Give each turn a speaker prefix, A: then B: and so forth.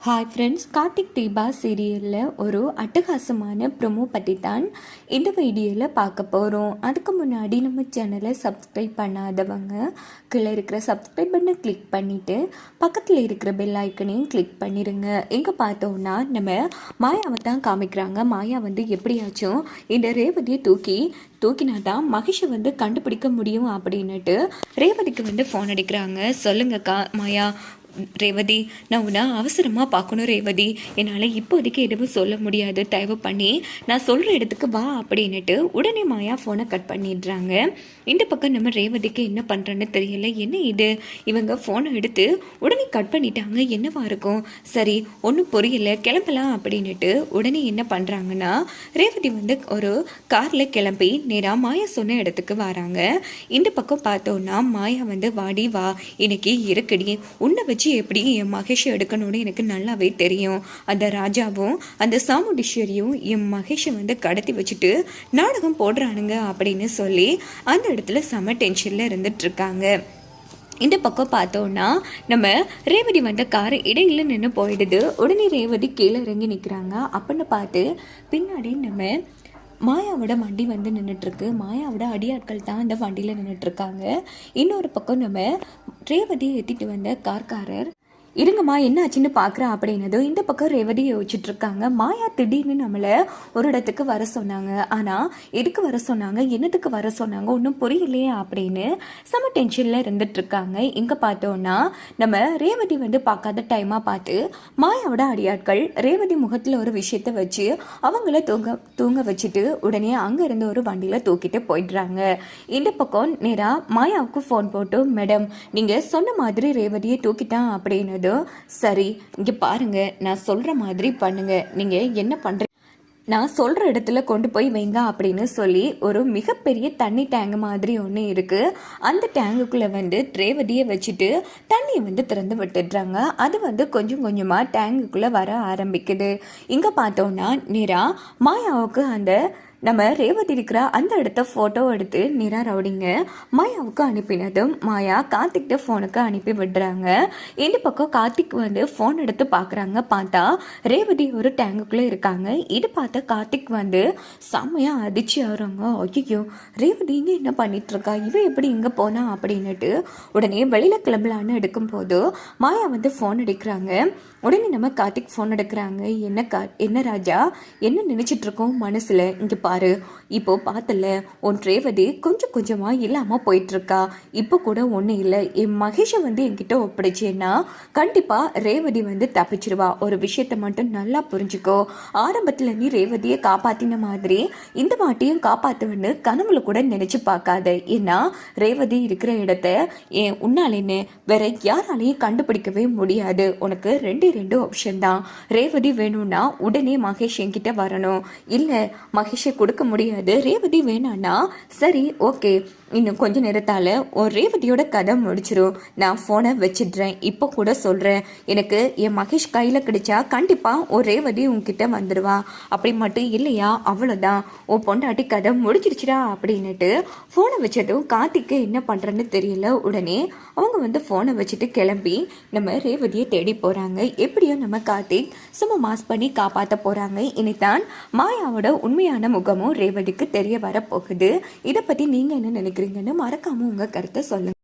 A: Hi friends Karthik Deepa சீரியலில் ஒரு அட்டகாசமான ப்ரொமோ பற்றி தான் இந்த வீடியோவில் பார்க்க போகிறோம் அதுக்கு முன்னாடி நம்ம சேனலை சப்ஸ்கிரைப் பண்ணாதவங்க கீழே இருக்கிற சப்ஸ்கிரைப் பண்ண கிளிக் பண்ணிவிட்டு பக்கத்தில் இருக்கிற பெல் ஐக்கனையும் கிளிக் பண்ணிடுங்க எங்கே பார்த்தோம்னா நம்ம மாயாவை தான் காமிக்கிறாங்க. மாயா வந்து எப்படியாச்சும் இந்த ரேவதியை தூக்கி தூக்கினா தான் மகிஷை வந்து கண்டுபிடிக்க முடியும் அப்படின்னுட்டு ரேவதிக்கு வந்து ஃபோன் அடிக்கிறாங்க. சொல்லுங்கக்கா மாயா ரேவதி நான் உன்னை அவசரமாக பார்க்கணும் ரேவதி. என்னால் இப்போதைக்கு எதுவும் சொல்ல முடியாது. தயவு பண்ணி நான் சொல்கிற இடத்துக்கு வா அப்படின்னுட்டு உடனே மாயா ஃபோனை கட் பண்ணிடுறாங்க. இந்த பக்கம் நம்ம ரேவதிக்கு என்ன பண்ணுறேன்னு தெரியல. என்ன இது? இவங்க ஃபோனை எடுத்து உடனே கட் பண்ணிட்டாங்க. என்னவா இருக்கும்? சரி ஒன்றும் புரியல. கிளம்பலாம் அப்படின்னுட்டு உடனே என்ன பண்ணுறாங்கன்னா ரேவதி வந்து ஒரு காரில் கிளம்பி நேராக மாயா சொன்ன இடத்துக்கு வராங்க. இந்த பக்கம் பார்த்தோன்னா மாயா வந்து வாடி வா. இன்னைக்கு இருக்குடி உன்னை வச்சு எப்படி என் மகேஷை எடுக்கணும்னு எனக்கு நல்லாவே தெரியும். அந்த ராஜாவும் அந்த சாமுண்டீஸ்வரியும் என் மகேஷை வந்து கடத்தி வச்சுட்டு நாடகம் போடுறானுங்க அப்படின்னு சொல்லி அந்த இடத்துல செம டென்ஷனில் இருந்துட்டுருக்காங்க. இந்த பக்கம் பார்த்தோன்னா நம்ம ரேவதி வந்த கார் இடையில நின்று போயிடுது. உடனே ரேவதி கீழே இறங்கி நிற்கிறாங்க அப்படின்னு பார்த்து பின்னாடி நம்ம மாயாவோட வண்டி வந்து நின்றுட்டுருக்கு மாயாவோட அடியாட்கள் தான் அந்த வண்டியில் நின்றுட்டுருக்காங்க இன்னொரு பக்கம் நம்ம ரேவதியை ஏற்றிட்டு வந்த கார்காரர் இருங்கம்மா என்ன ஆச்சுன்னு பார்க்குறேன் அப்படின்னதும் இந்த பக்கம் ரேவதி யோசிச்சுட்டு இருக்காங்க மாயா திடீர்னு நம்மளை ஒரு இடத்துக்கு வர சொன்னாங்க. ஆனால் எதுக்கு வர சொன்னாங்க? என்னத்துக்கு வர சொன்னாங்க? ஒன்றும் புரியலையே அப்படின்னு செம டென்ஷனில் இருந்துட்டு இருக்காங்க இங்கே பார்த்தோன்னா நம்ம ரேவதி வந்து பார்க்காத டைமாக பார்த்து மாயாவோட அடியாட்கள் ரேவதி முகத்தில் ஒரு விஷயத்தை வச்சு அவங்கள தூங்க தூங்க வச்சுட்டு உடனே அங்கேருந்து ஒரு வண்டியில் தூக்கிட்டு போயிடுறாங்க. இந்த பக்கம் நேராக மாயாவுக்கு ஃபோன் போட்டு மேடம் நீங்கள் சொன்ன மாதிரி ரேவதியை தூக்கிட்டான் அப்படின்னது சரி இங்கே பாருங்க நான் சொல்கிற மாதிரி பண்ணுங்க. நீங்கள் என்ன பண்ணுற நான் சொல்கிற இடத்துல கொண்டு போய் வைங்க அப்படின்னு சொல்லி ஒரு மிகப்பெரிய தண்ணி டேங்கு மாதிரி ஒன்று இருக்குது அந்த டேங்குக்குள்ளே வந்து ரேவதியை வச்சுட்டு தண்ணியை வந்து திறந்து விட்டுடுறாங்க. அது வந்து கொஞ்சம் கொஞ்சமாக டேங்குக்குள்ளே வர ஆரம்பிக்குது. இங்கே பார்த்தோன்னா நேராக மாயாவுக்கு அந்த நம்ம ரேவதி இருக்கிற அந்த இடத்த ஃபோட்டோ எடுத்து நிரா ரவுடிங்க மாயாவுக்கு அனுப்பினதும் மாயா கார்த்திக்கிட்ட ஃபோனுக்கு அனுப்பி விடுறாங்க. இந்த பக்கம் கார்த்திக் வந்து ஃபோன் எடுத்து பார்க்குறாங்க பார்த்தா ரேவதி ஒரு டேங்குக்குள்ளே இருக்காங்க. இது பார்த்தா கார்த்திக் வந்து செம்மையாக அதிர்ச்சி ஆகிறாங்க. ஐயோ ரேவதி இங்கே என்ன பண்ணிகிட்ருக்கா இவன் எப்படி இங்கே போனா அப்படின்னுட்டு உடனே வெளியில் கிளம்பலான்னு எடுக்கும்போது மாயா வந்து ஃபோன் எடுக்கிறாங்க உடனே நம்ம கார்த்திக் ஃபோன் எடுக்கிறாங்க. என்ன கா என்ன ராஜா? என்ன நினச்சிட்டு இருக்கோம் மனசில்? இங்கே பாரு. இப்போ பார்த்தல உன் ரேவதி கொஞ்சம் கொஞ்சமாக இல்லாமல் போயிட்டுருக்கா. இப்போ கூட ஒன்றும் இல்லை. என் மகேஷை வந்து என்கிட்ட ஒப்படைச்சேன்னா கண்டிப்பாக ரேவதி வந்து தப்பிச்சிருவா. ஒரு விஷயத்த மட்டும் நல்லா புரிஞ்சுக்கோ. ஆரம்பத்தில் நீ ரேவதியை காப்பாற்றின மாதிரி இந்த மாட்டியும் காப்பாற்றுவேன்னு கனவுல கூட நினச்சி பார்க்காத. ஏன்னா ரேவதி இருக்கிற இடத்த ஏன் உன்னாலேன்னு வேற யாராலையும் கண்டுபிடிக்கவே முடியாது. உனக்கு ரெண்டு ரெண்டு ஆப்ஷன் தான். ரேவதி வேணும்னா உடனே மகேஷ் என்கிட்ட வரணும். இல்லை மகேஷை கொடுக்க முடியாது. ரேவதி வேணான்னா சரி ஓகே. இன்னும் கொஞ்ச நேரத்தால் ஒரு ரேவதியோட கதை முடிச்சிடும் நான் ஃபோனை வச்சிடுறேன். இப்போ கூட சொல்கிறேன் எனக்கு என் மகேஷ் கையில் கிடைச்சா கண்டிப்பாக ஒரு ரேவதி உங்ககிட்ட வந்துடுவா அப்படி மட்டும் இல்லையா? அவ்வளோதான் உன் பொண்டாட்டி கதை முடிச்சிருச்சுடா அப்படின்னுட்டு ஃபோனை வச்சதும் கார்த்திக்கு என்ன பண்ணுறேன்னு தெரியல. உடனே அவங்க வந்து ஃபோனை வச்சுட்டு கிளம்பி நம்ம ரேவதியை தேடி போகிறாங்க எப்படியோ நம்ம கார்த்திக் சும்மா மாஸ் பண்ணி காப்பாற்ற போகிறாங்க இனித்தான் மாயாவோட உண்மையான முகமும் ரேவதிக்கு தெரிய வரப்போகுது. இதை பற்றி நீங்கள் என்ன நினைக்கிறீங்கன்னு மறக்காமல் உங்கள் கருத்தை சொல்லுங்கள்